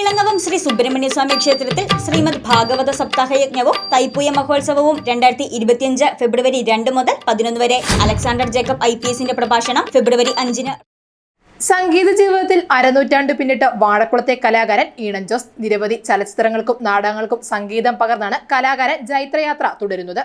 ഇളങ്ങവം ശ്രീ സുബ്രഹ്മണ്യ സ്വാമി ക്ഷേത്രത്തിൽ ശ്രീമദ് ഭാഗവത സപ്താഹ യജ്ഞവും തൈപ്പൂയ മഹോത്സവവും രണ്ടായിരത്തി ഇരുപത്തിയഞ്ച് ഫെബ്രുവരി രണ്ട് മുതൽ പതിനൊന്ന് വരെ. അലക്സാണ്ടർ ജേക്കബ് ഐ പി എസിന്റെ പ്രഭാഷണം ഫെബ്രുവരി അഞ്ചിന്. സംഗീത ജീവിതത്തിൽ അരനൂറ്റാണ്ട് പിന്നിട്ട് വാഴക്കുളത്തെ കലാകാരൻ ഈണൻ ജോസ്. നിരവധി ചലച്ചിത്രങ്ങൾക്കും നാടകങ്ങൾക്കും സംഗീതം പകർന്നാണ് കലാകാരൻ ജൈത്രയാത്ര തുടരുന്നത്.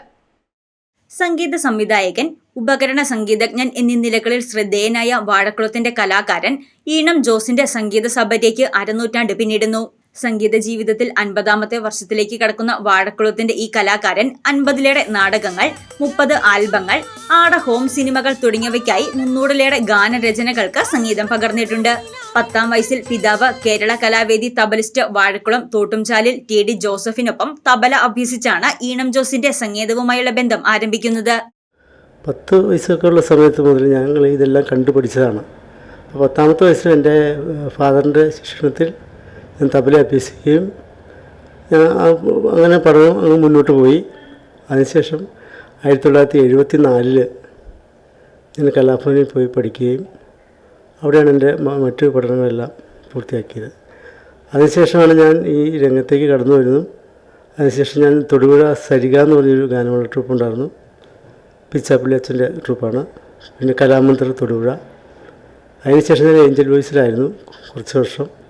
സംഗീത സംവിധായകൻ ഉപകരണ സംഗീതജ്ഞൻ എന്നീ നിലകളിൽ ശ്രദ്ധേയനായ വാഴക്കുളത്തിന്റെ കലാകാരൻ ഈണം ജോസിന്റെ സംഗീത സഭയിലേക്ക് അരനൂറ്റാണ്ട് പിന്നിടുന്നു. സംഗീത ജീവിതത്തിൽ അൻപതാമത്തെ വർഷത്തിലേക്ക് കടക്കുന്ന വാഴക്കുളത്തിന്റെ ഈ കലാകാരൻ അൻപതിലേറെ നാടകങ്ങൾ മുപ്പത് ആൽബങ്ങൾ ആട ഹോം സിനിമകൾ തുടങ്ങിയവയ്ക്കായി മുന്നൂറിലേറെ ഗാനരചനകൾക്ക് സംഗീതം പകർന്നിട്ടുണ്ട്. പത്താം വയസ്സിൽ പിതാവ് കേരള കലാവേദി തബലിസ്റ്റ് വാഴക്കുളം തോട്ടുംചാലിൽ ടി ഡി ജോസഫിനൊപ്പം തബല അഭ്യസിച്ചാണ് ഈണം ജോസിന്റെ സംഗീതവുമായുള്ള ബന്ധം ആരംഭിക്കുന്നത്. പത്ത് വയസ്സൊക്കെ ഉള്ള സമയത്ത് മുതൽ ഞങ്ങൾ ഇതെല്ലാം കണ്ടുപിടിച്ചതാണ് പത്താമത്തെ വയസ്സിൽ എന്റെ ഫാദറിന്റെ ശിക്ഷണത്തിൽ ഞാൻ തബല അഭ്യസിക്കുകയും അങ്ങനെ പഠനം അങ്ങ് മുന്നോട്ട് പോയി. അതിനുശേഷം ആയിരത്തി തൊള്ളായിരത്തി എഴുപത്തി നാലിൽ ഞാൻ കലാഭവനിൽ പോയി പഠിക്കുകയും അവിടെയാണ് എന്റെ മറ്റു പഠനങ്ങളെല്ലാം പൂർത്തിയാക്കിയത്. അതിനുശേഷമാണ് ഞാൻ ഈ രംഗത്തേക്ക് കടന്നു വരുന്നതും അതിനുശേഷം ഞാൻ തൊടുപുഴ സരിക എന്ന് പറഞ്ഞൊരു ഗാനമുള്ള ട്രൂപ്പ് ഉണ്ടായിരുന്നു. പിച്ചാപ്പള്ളി അച്ഛന്റെ ട്രൂപ്പാണ് പിന്നെ കലാമന്ത്ര തൊടുപുഴ. അതിനുശേഷം ഞാൻ ഏഞ്ചൽ വോയിസിലായിരുന്നു കുറച്ച് വർഷം.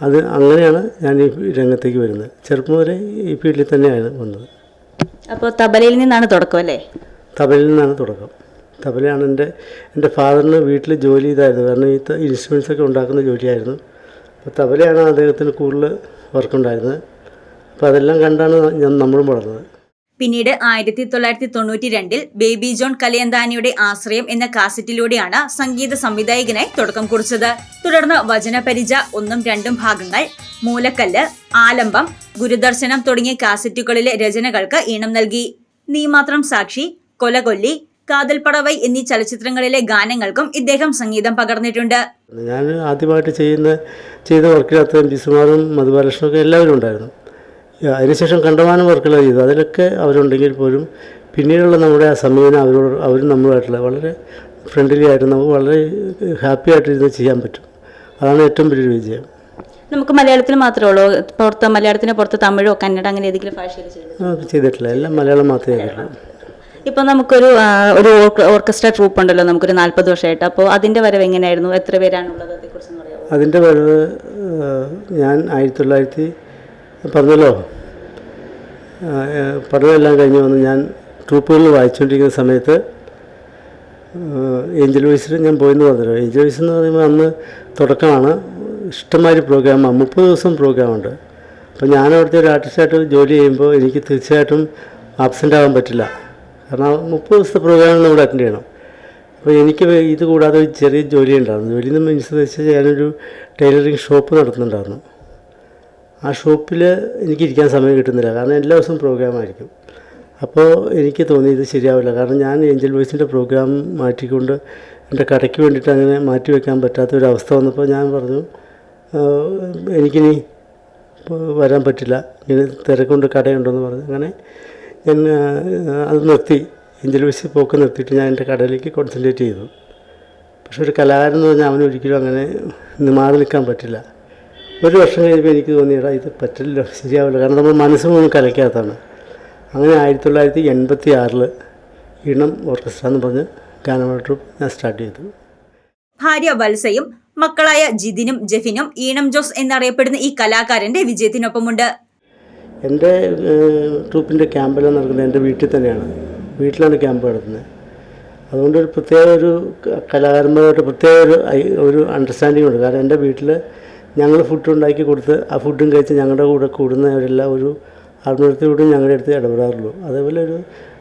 അത് അങ്ങനെയാണ് ഞാൻ ഈ രംഗത്തേക്ക് വരുന്നത്. ചെറുപ്പം വരെ ഈ ഫീൽഡിൽ തന്നെയാണ് വന്നത്. അപ്പോൾ തബലയിൽ നിന്നാണ് തുടക്കം അല്ലേ? തബലയിൽ നിന്നാണ് തുടക്കം. തബലയാണ് എന്റെ എന്റെ ഫാദറിന് വീട്ടിൽ ജോലി ചെയ്തായിരുന്നു കാരണം ഈ ഇൻസ്ട്രുമെൻസ് ഒക്കെ ഉണ്ടാക്കുന്ന ജോലിയായിരുന്നു. അപ്പോൾ തബലയാണ് അദ്ദേഹത്തിന് കൂടുതൽ വർക്കുണ്ടായിരുന്നത് അപ്പോൾ അതെല്ലാം കണ്ടാണ് ഞാൻ നമ്മളും വളർന്നത്. പിന്നീട് ആയിരത്തി തൊള്ളായിരത്തി തൊണ്ണൂറ്റി രണ്ടിൽ ബേബി ജോൺ കലയന്താനിയുടെ ആശ്രയം എന്ന കാസറ്റിലൂടെയാണ് സംഗീത സംവിധായകനായി തുടക്കം കുറിച്ചത്. തുടർന്ന് വചനപരിച ഒന്നും രണ്ടും ഭാഗങ്ങൾ മൂലക്കല്ല് ആലംബം ഗുരുദർശനം തുടങ്ങിയ കാസറ്റുകളിലെ രചനകൾക്ക് ഈണം നൽകി. നീമാത്രം സാക്ഷി കൊലകൊല്ലി കാതൽപ്പടവൈ എന്നീ ചലച്ചിത്രങ്ങളിലെ ഗാനങ്ങൾക്കും ഇദ്ദേഹം സംഗീതം പകർന്നിട്ടുണ്ട്. ഞാൻ ആദ്യമായിട്ട് ചെയ്യുന്ന ചെയ്ത വർക്കിനകത്ത് ബിസുമാറും മധുബാലകൃഷ്ണൊക്കെ എല്ലാവരും ഉണ്ടായിരുന്നു. അതിനുശേഷം കണ്ടമാനം വർക്കുകൾ ചെയ്തു അതിലൊക്കെ അവരുണ്ടെങ്കിൽ പോലും പിന്നീടുള്ള നമ്മുടെ ആ സമീപനം അവരോട് അവരും നമ്മളുമായിട്ടുള്ള വളരെ ഫ്രണ്ട്ലി ആയിട്ട് നമുക്ക് വളരെ ഹാപ്പി ആയിട്ട് ഇരുന്ന് ചെയ്യാൻ പറ്റും. അതാണ് ഏറ്റവും വലിയൊരു വിജയം. നമുക്ക് മലയാളത്തിൽ മാത്രമേ ഉള്ളൂ. പുറത്ത് മലയാളത്തിന് പുറത്ത് തമിഴോ കന്നഡ അങ്ങനെ ഏതെങ്കിലും ഭാഷയിൽ ചെയ്തിട്ടില്ല. എല്ലാം മലയാളം മാത്രമേ ചെയ്തിട്ടുള്ളൂ. ഇപ്പൊ നമുക്കൊരു ഒരു ഓർക്ക- ഓർക്കസ്ട്ര ട്രൂപ്പ് ഉണ്ടല്ലോ നമുക്കൊരു നാൽപ്പത് വർഷമായിട്ട്. അപ്പോൾ അതിന്റെ വരവ് എങ്ങനെയായിരുന്നു? എത്ര പേരാണുള്ളത് അതിന്റെ വരവ് ഞാൻ ആയിരത്തി തൊള്ളായിരത്തി പറഞ്ഞല്ലോ. പഠനമെല്ലാം കഴിഞ്ഞ് വന്ന് ഞാൻ ട്രൂപ്പുകളിൽ വായിച്ചുകൊണ്ടിരിക്കുന്ന സമയത്ത് ഏഞ്ചൽ വോയിസിൽ ഞാൻ പോയെന്ന് പറഞ്ഞല്ലോ. ഏഞ്ചൽ വോയിസ് എന്ന് പറയുമ്പോൾ അന്ന് തുടക്കമാണ്. ഇഷ്ടമായൊരു പ്രോഗ്രാമാണ് മുപ്പത് ദിവസം പ്രോഗ്രാമുണ്ട് അപ്പോൾ ഞാൻ അവിടുത്തെ ഒരു ആർട്ടിസ്റ്റായിട്ട് ജോലി ചെയ്യുമ്പോൾ എനിക്ക് തീർച്ചയായിട്ടും ആബ്സെന്റ് ആകാൻ പറ്റില്ല. കാരണം മുപ്പത് ദിവസത്തെ പ്രോഗ്രാം നമ്മൾ അറ്റൻഡ് ചെയ്യണം. അപ്പോൾ എനിക്ക് ഇത് കൂടാതെ ഒരു ചെറിയ ജോലി ഉണ്ടായിരുന്നു. ജോലി എന്ന് മീൻസ് വെച്ചാൽ ഞാനൊരു ടൈലറിങ് ഷോപ്പ് നടത്തുന്നുണ്ടായിരുന്നു. ആ ഷോപ്പിൽ എനിക്ക് ഇരിക്കാൻ സമയം കിട്ടുന്നില്ല. കാരണം എല്ലാ ദിവസവും പ്രോഗ്രാമായിരിക്കും അപ്പോൾ എനിക്ക് തോന്നി ഇത് ശരിയാവില്ല. കാരണം ഞാൻ ഏഞ്ചൽ വോയിസിന്റെ പ്രോഗ്രാം മാറ്റിക്കൊണ്ട് എന്റെ കടയ്ക്ക് വേണ്ടിയിട്ട് അങ്ങനെ മാറ്റി വയ്ക്കാൻ പറ്റാത്ത ഒരു അവസ്ഥ വന്നപ്പോൾ ഞാൻ പറഞ്ഞു "ആ, എനിക്കിനി വരാൻ പറ്റില്ല. ഇങ്ങനെ തിരക്കൊണ്ട് കടയുണ്ടെന്ന് പറഞ്ഞു. അങ്ങനെ ഞാൻ അത് നിർത്തി. ഏഞ്ചൽ വോയിസ് പോക്ക് നിർത്തിയിട്ട് ഞാൻ എന്റെ കടയിലേക്ക് കോൺസെൻട്രേറ്റ് ചെയ്തു. പക്ഷെ ഒരു കലാകാരൻ എന്ന് പറഞ്ഞാൽ അവനൊരിക്കലും അങ്ങനെ മാറി നിൽക്കാൻ പറ്റില്ല. ഒരു വർഷം കഴിയുമ്പോൾ എനിക്ക് തോന്നിയടാ ഇത് പറ്റില്ല ശരിയാവില്ല. കാരണം നമ്മൾ മനസ്സ് കലക്കാത്തതാണ് അങ്ങനെ ആയിരത്തി തൊള്ളായിരത്തി എൺപത്തി ആറിൽ ഈണം ഓർക്കസ്ട്ര എന്ന് പറഞ്ഞ് ഗാനമേള ട്രൂപ്പ് ഞാൻ സ്റ്റാർട്ട് ചെയ്തു. ഭാര്യ വത്സയും മക്കളായ ജിതിനും ജെഫിനും ഈണം ജോസ് എന്നറിയപ്പെടുന്ന ഈ കലാകാരന്റെ വിജയത്തിനൊപ്പമുണ്ട്. എന്റെ ട്രൂപ്പിന്റെ ക്യാമ്പെല്ലാം നടക്കുന്നത് എന്റെ വീട്ടിൽ തന്നെയാണ്. വീട്ടിലാണ് ക്യാമ്പ് നടത്തുന്നത് അതുകൊണ്ട് ഒരു പ്രത്യേക ഒരു കലാകാരന്മാരായിട്ട് പ്രത്യേക ഒരു അണ്ടർസ്റ്റാൻഡിങ് ഒരു അണ്ടർസ്റ്റാൻഡിംഗ് ഉണ്ട്. കാരണം എന്റെ വീട്ടിൽ ഞങ്ങൾ ഫുഡ് ഉണ്ടാക്കി കൊടുത്ത് ആ ഫുഡും കഴിച്ച് ഞങ്ങളുടെ കൂടെ കൂടുന്നവരെല്ലാം ഒരു ആത്മഹത്യയോടും ഞങ്ങളുടെ അടുത്ത് ഇടപെടാറുള്ളൂ. അതേപോലെ ഒരു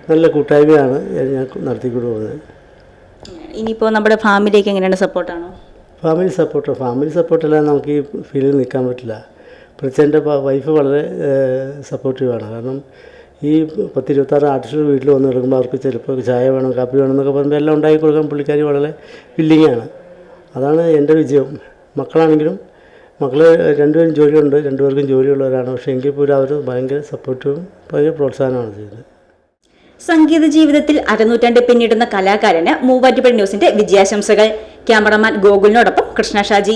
നല്ല കൂട്ടായ്മയാണ് ഞാൻ നടത്തിക്കൊണ്ട് പോകുന്നത്. ഇനിയിപ്പോൾ നമ്മുടെ ഫാമിലിക്ക് എങ്ങനെയാണ് സപ്പോർട്ടാണോ? ഫാമിലി സപ്പോർട്ടോ? ഫാമിലി സപ്പോർട്ടല്ലാതെ നമുക്ക് ഈ ഫീൽഡിൽ നിൽക്കാൻ പറ്റില്ല. പ്രത്യേകിച്ച് എന്റെ വൈഫ് വളരെ സപ്പോർട്ടീവാണ്. കാരണം ഈ പത്തിരുപത്താറ് ആർട്ടിസ്റ്റുകൾ വീട്ടിൽ വന്ന് കിടക്കുമ്പോൾ അവർക്ക് ചിലപ്പോൾ ചായ വേണം കാപ്പി വേണം എന്നൊക്കെ പറയുമ്പോൾ എല്ലാം ഉണ്ടാക്കി കൊടുക്കാൻ പുള്ളിക്കാരി വളരെ വില്ലിങ്ങാണ് അതാണ് എന്റെ വിജയം. മക്കളാണെങ്കിലും മക്കൾ രണ്ടുപേരും ജോലിയുണ്ട് രണ്ടുപേർക്കും ജോലിയുള്ളവരാണ്. പക്ഷേ എങ്കിൽ പോലും അവർ ഭയങ്കര സപ്പോർട്ടും ഭയങ്കര പ്രോത്സാഹനമാണ് ചെയ്യുന്നത് സംഗീത ജീവിതത്തിൽ അരനൂറ്റാണ്ട് പിന്നിടുന്ന കലാകാരന് മൂവാറ്റുപുഴ ന്യൂസിന്റെ വിജയാശംസകൾ. ക്യാമറമാൻ ഗോകുലിനോടൊപ്പം കൃഷ്ണ ഷാജി.